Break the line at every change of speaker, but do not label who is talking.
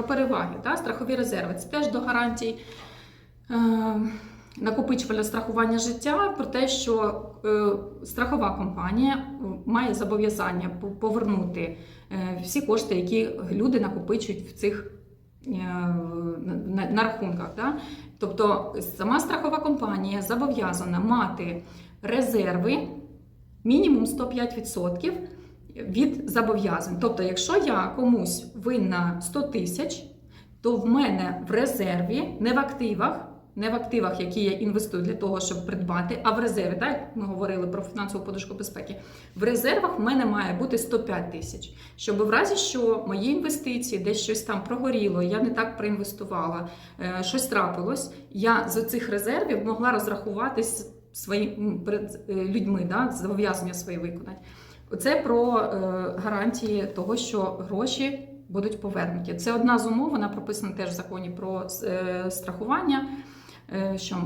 про переваги, да? страхові резерви. Це теж до гарантій е, накопичувальне страхування життя, про те, що е, страхова компанія е, має зобов'язання повернути е, всі кошти, які люди накопичують в цих е, на, на рахунках. Да? Тобто сама страхова компанія зобов'язана мати резерви мінімум 105% від зобов'язань. Тобто, якщо я комусь винна 100 тисяч, то в мене в резерві, не в активах, не в активах, які я інвестую для того, щоб придбати, а в резерві, так як ми говорили про фінансову подушку безпеки, в резервах в мене має бути 105 тисяч. Щоб в разі, що мої інвестиції десь щось там прогоріло, я не так проінвестувала, е, щось трапилось, я з цих резервів могла розрахуватись своїм перед е, людьми, да, зобов'язання свої виконати. Це про е, гарантії того, що гроші будуть повернуті. Це одна з умов, вона прописана теж в законі про е, страхування. е, Що